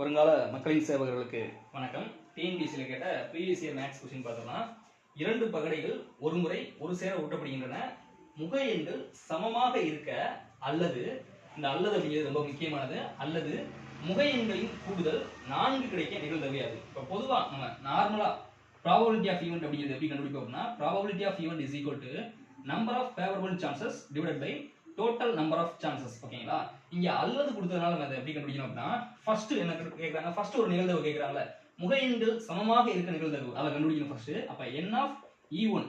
வருங்கால மக்களின் சேவகர்களுக்கு வணக்கம். டிஎன்பிசியில் கேட்ட ப்ரீவியஸ் இயர் மேக்ஸ் கொஸ்டின் பார்த்தோம்னா இரண்டு பகடைகள் ஒரு முறை ஒரு சேர ஊட்டப்படுகின்றன. முக எண்கள் சமமாக இருக்க அல்லது இந்த அல்லது அப்படிங்கிறது ரொம்ப முக்கியமானது அல்லது முக எண்களின் கூடுதல் நான்கு கிடைக்க நிகழ்தவையாது இப்போ பொதுவாக நம்ம நார்மலாக ப்ராபபிலிட்டி ஆஃப் ஈவெண்ட் அப்படிங்கிறது எப்படி கண்டுபிடிப்போம் அப்படின்னா probability of event is equal to number of favourable chances divided by total number of chances ஓகேங்களா இங்க அல்லது கொடுத்ததுனால நம்ம அதை எப்படி கண்டுபிடிக்கணும் அப்படின்னா ஃபர்ஸ்ட் என்ன கேட்கறாங்க ஃபர்ஸ்ட் ஒரு நிகழ்தகவு கேட்கறாங்கல்ல முக சமமாக இருக்க நிகழ்தகவு அதை கண்டுபிடிக்கணும் ஃபர்ஸ்ட் அப்ப N of E one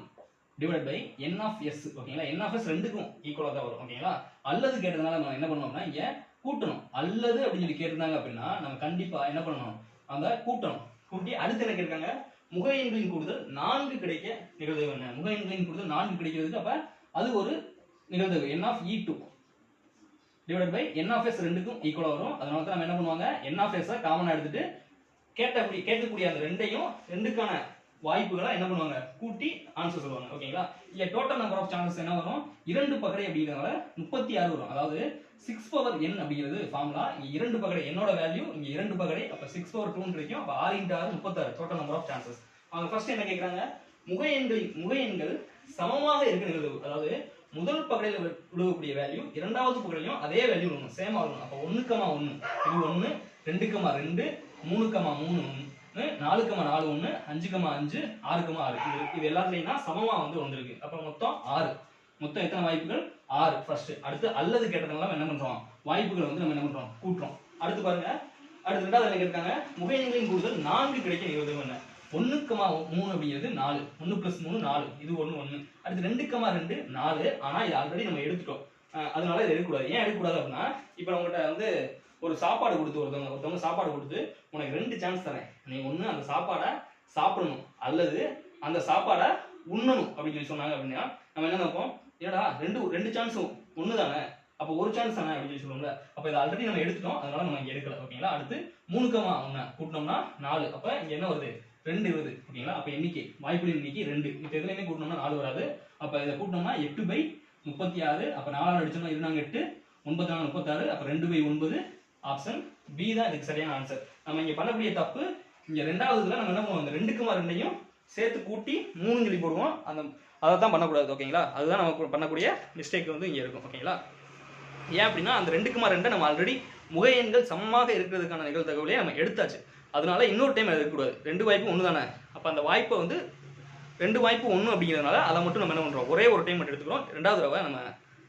divide by N of S ஓகேங்களா என் ஆஃப் எஸ் ரெண்டுக்கும் ஈக்குவலாக தான் வரும் ஓகேங்களா அல்லது கேட்டதுனால நம்ம என்ன பண்ணுவோம்னா இங்க கூட்டணும். அல்லது அப்படின்னு சொல்லி கேட்டிருந்தாங்க அப்படின்னா நம்ம கண்டிப்பா என்ன பண்ணணும்? அந்த கூட்டணும். கூட்டி அடுத்து என்ன கேட்காங்க முக எண்களின் கூடுதல் நான்கு கிடைக்க நிகழ்தகவு என்ன? முக எண்களின் கூடுதல் நான்கு கிடைக்கிறதுக்கு அப்ப அது ஒரு நிகழ்ந்தது. N of E two divide by N of S ரெண்டுக்கும் ஈக்குவலாக வரும். அதனால தான் நம்ம என்ன பண்ணுவாங்க? என் ஆஃப் எஸ்ஸை காமனாக எடுத்துட்டு கேட்டக்கூடிய கேட்கக்கூடிய அந்த ரெண்டையும் ரெண்டுக்கான வாய்ப்புகளை என்ன பண்ணுவாங்க? கூட்டி ஆன்சர் சொல்லுவாங்க. ஓகேங்களா இங்கே டோட்டல் நம்பர் ஆஃப் சான்சஸ் என்ன வரும்? இரண்டு பகடை அப்படிங்கிறதுனால முப்பத்தி ஆறு வரும். அதாவது சிக்ஸ் பவர் என் அப்படிங்கிறது ஃபார்முலா இங்கே இரண்டு பகடை என்னோட வேல்யூ இங்கே இரண்டு பகடை அப்போ சிக்ஸ் பவர் டூ கிடைக்கும். அப்போ ஆறு இன்ட்டு ஆறு முப்பத்தாறு டோட்டல் நம்பர் ஆஃப் சான்சஸ் அவங்க ஃபர்ஸ்ட் என்ன கேட்குறாங்க முக எண்களின் முக எண்கள் சமமாக இருக்கிறது அதாவது முதல் பகடையில் விழுகக்கூடிய வேல்யூ இரண்டாவது பகடையிலும் அதே வேல்யூ வரும் சேமா வரும் அப்போ ஒன்றுக்கமா ஒன்று இது ஒன்று ரெண்டு கமா ரெண்டு மூணு கமா மூணு ஒன்று நாலு கமா நாலு ஒன்று அஞ்சு கமா அஞ்சு ஆறுக்கமா ஆறு. இது இது எல்லாத்துலேயும்னா சமமாக வந்து வந்திருக்கு அப்போ மொத்தம் ஆறு. மொத்தம் எத்தனை வாய்ப்புகள்? ஆறு. ஃபர்ஸ்ட் அடுத்து அல்லது கேட்டதெல்லாம் நம்ம என்ன பண்ணுறோம் வாய்ப்புகள் வந்து நம்ம என்ன பண்ணுறோம் கூட்டுறோம். அடுத்து பாருங்க. அடுத்து ரெண்டாவது என்ன கேட்காங்க முகையங்களின் கூடுதல் நான்கு கிடைக்க நிகழ்வு என்ன ஒண்ணுக்கமா மூணு அப்படிங்கிறது நாலு. ஒன்று ப்ளஸ் மூணு நாலு. இது ஒன்று ஒன்று அடுத்து ரெண்டுக்கமா ரெண்டு நாலு. ஆனால் இது ஆல்ரெடி நம்ம எடுத்துட்டோம். அதனால இது எடுக்கக்கூடாது. ஏன் எடுக்கக்கூடாது அப்படின்னா இப்போ உங்கள்கிட்ட வந்து ஒரு சாப்பாடு கொடுத்து ஒருத்தவங்க ஒருத்தவங்க சாப்பாடு கொடுத்து உனக்கு ரெண்டு சான்ஸ் தரேன். நீ ஒன்று அந்த சாப்பாடை சாப்பிடணும். அல்லது அந்த சாப்பாடை உண்ணணும். அப்படின்னு சொல்லி சொன்னாங்க அப்படின்னா நம்ம என்ன நினைப்போம்? என்னடா ரெண்டு ரெண்டு சான்ஸும் ஒன்று தானே அப்போ ஒரு சான்ஸ் தானே அப்படின்னு சொல்லி சொல்லுவோம்ல. அப்போ இதை ஆல்ரெடி நம்ம எடுத்துட்டோம். அதனால நம்ம இங்கே எடுக்கல. ஓகேங்களா அடுத்து மூணுக்கமா ஒன்று கூட்டினோம்னா நாலு. அப்போ இங்கே என்ன வருது? ரெண்டு வருது. ஓகேங்களா அப்போ எண்ணிக்கை. வாய்ப்புகளின் எண்ணிக்கை ரெண்டு. இப்போ எதுலையுமே கூட்டினோம்னா நாலு வராது. அப்போ இதை கூட்டினோம்னா எட்டு பை முப்பத்தி ஆறு. அப்போ நாலாவது அடிச்சோம்னா இருந்தாங்க எட்டு. ஒன்பத்தி நாலு முப்பத்தாறு. அப்போ ரெண்டு பை ஒன்பது. ஆப்ஷன் பி தான் இதுக்கு சரியான ஆன்சர் நம்ம இங்கே பண்ணக்கூடிய தப்பு இங்கே ரெண்டாவதுல நம்ம என்ன பண்ணுவோம்? இந்த ரெண்டுக்குமா ரெண்டையும் சேர்த்து கூட்டி மூணு சொல்லி போடுவோம். அந்த அதை தான் பண்ணக்கூடாது ஓகேங்களா அதுதான் நம்ம பண்ணக்கூடிய மிஸ்டேக் வந்து இங்கே இருக்கும். ஓகேங்களா ஏன் அப்படின்னா அந்த ரெண்டுக்குமா ரெண்டை நம்ம ஆல்ரெடி முகையெண்கள் சமமாக இருக்கிறதுக்கான நிகழ்தகவுலேயே நம்ம எடுத்தாச்சு. அதனால இன்னொரு டைம் இருக்கக்கூடாது. ரெண்டு வாய்ப்பு ஒன்று தானே அப்போ அந்த வாய்ப்பை வந்து ரெண்டு வாய்ப்பு ஒன்று அப்படிங்கிறதுனால அதை மட்டும் நம்ம என்ன பண்ணுறோம் ஒரே ஒரு டைம் மட்டும் எடுத்துக்கிறோம். ரெண்டாவது தடவை நம்ம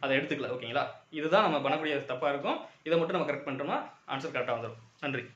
அதை எடுத்துக்கல ஓகேங்களா? இதுதான் நம்ம பண்ணக்கூடிய தப்பாக இருக்கும். இதை மட்டும் நம்ம கரெக்ட் பண்ணுறோம்னா ஆன்சர் கரெக்டாக வந்துடும் நன்றி.